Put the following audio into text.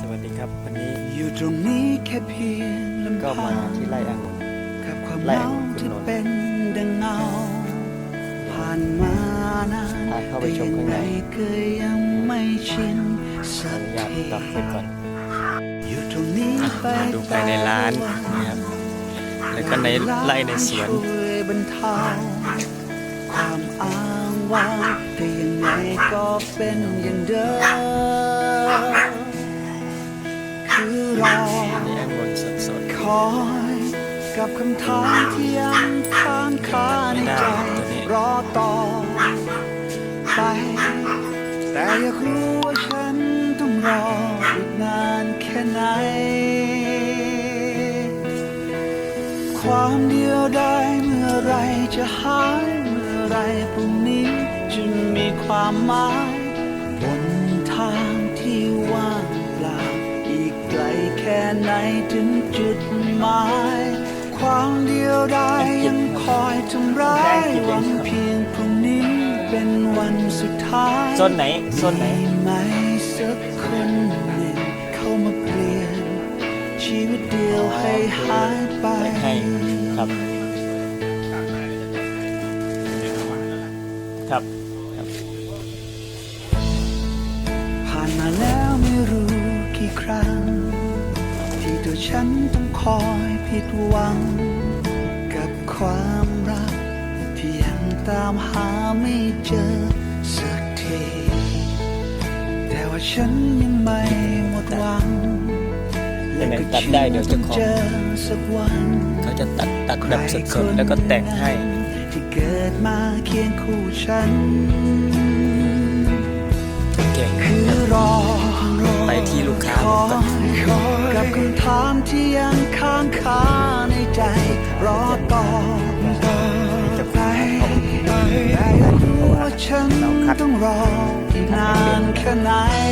สวัสดีครับวันนี้อยู่ตรงนี้แค่เพียงลำก็พัมางที่ไร่องุ่น กับความไล่เหงาองุ่นคุณที่นนท์เป็นดังเงา ผ่านมานานพาเข้าไปแต่ชมยังข้างไงในก็ยังไม่ชินขอสัอกนุญาตทีตัดไปก่อน อยู่ตรงนี้ไปดูภายในร้านนะครับ แล้วก็ในไร่ในสวน ช่วยบรรเทาความอ้างว้างแต่ยังไงก็เป็นอย่างเดิม คอยกับคำถามที่ยังค้างคาในใจ รอต่อไป แต่อยากรู้ว่าฉันต้องรออีกนานแค่ไหน ความเดียวได้เมื่อไรจะหายเมื่อไรพรุ่งนี้จะมีความหมายบนทาง ถึงจุดหมาย ความเดียวได้ยังคอยทำร้ายหวังเพียงพรุ่งนี้เป็นวันสุดท้ายๆโซนไหนโซนไหน มีไหมสักคนหนึ่งเข้ามาเปลี่ยน ชีวิตเดียวให้หายไป ให้ครับ ครับ ผ่านมาแล้วไม่รู้กี่ครั้งที่ ตัวฉันต้องคอยผิดหวัง กับความรัก ที่ยังตามหาไม่เจอสักที แต่ว่าฉันยังไม่หมดหวังยังไงตัดได้เดี๋ยวจะขอเจอสักวันเขาจะตัดตัดแบบสดๆแล้วก็แต่งให้ที่เกิดมาเคียงคู่ฉันเก่งคือรอรอไปที่ลูกค้าคอยคอย กับคำถามที่ยังค้างคาในใจ รอตอบตอบไปแต่อยากรู้ว่าฉันต้องรออีกนานแค่ไหนแค่